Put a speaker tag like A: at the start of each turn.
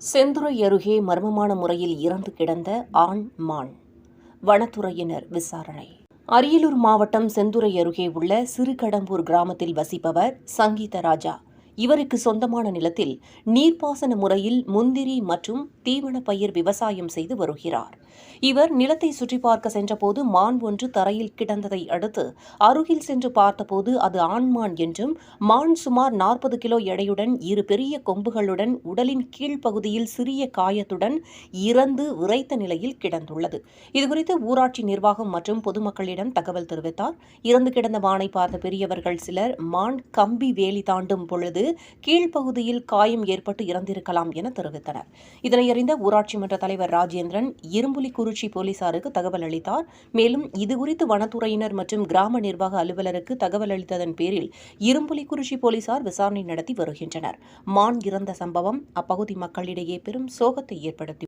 A: செந்துறை அருகே மர்மமான முறையில் இறந்து கிடந்த ஆண் மான். வனத்துறையினர் விசாரணை. அரியலூர் மாவட்டம் செந்துறை அருகே உள்ள சிறுகடம்பூர் கிராமத்தில் வசிப்பவர் சங்கீத ராஜா. இவருக்கு சொந்தமான நிலத்தில் நீர்ப்பாசன முறையில் முந்திரி மற்றும் தீவன பயிர் விவசாயம் செய்து வருகிறார். இவர் நிலத்தை சுற்றி பார்க்க சென்றபோது மான் ஒன்று தரையில் கிடந்ததை அடுத்து அருகில் சென்று பார்த்தபோது அது ஆண்மான் என்றும் மான் சுமார் நாற்பது கிலோ எடையுடன் இரு பெரிய கொம்புகளுடன் உடலின் கீழ்ப்பகுதியில் சிறிய காயத்துடன் இறந்து விரைத்த நிலையில் கிடந்துள்ளது. இதுகுறித்து ஊராட்சி நிர்வாகம் மற்றும் பொதுமக்களிடம் தகவல் தெரிவித்தார். இறந்து கிடந்த மானை பார்த்த பெரியவர்கள் சிலர் மான் கம்பி வேலி தாண்டும் பொழுது கீழ்ப்பகுதியில் காயம் ஏற்பட்டு இறந்திருக்கலாம் என தெரிவித்தனர். இதனை அறிந்த ஊராட்சி மன்ற தலைவர் ராஜேந்திரன் இரும்புலிக்குறிச்சி போலீசாருக்கு தகவல் அளித்தார். மேலும் இதுகுறித்து வனத்துறையினர் மற்றும் கிராம நிர்வாக அலுவலருக்கு தகவல் அளித்ததன் பேரில் இரும்புலிக்குறிச்சி போலீசார் விசாரணை நடத்தி வருகின்றனர். மான் இறந்த சம்பவம் அப்பகுதி மக்களிடையே பெரும் சோகத்தை ஏற்படுத்தி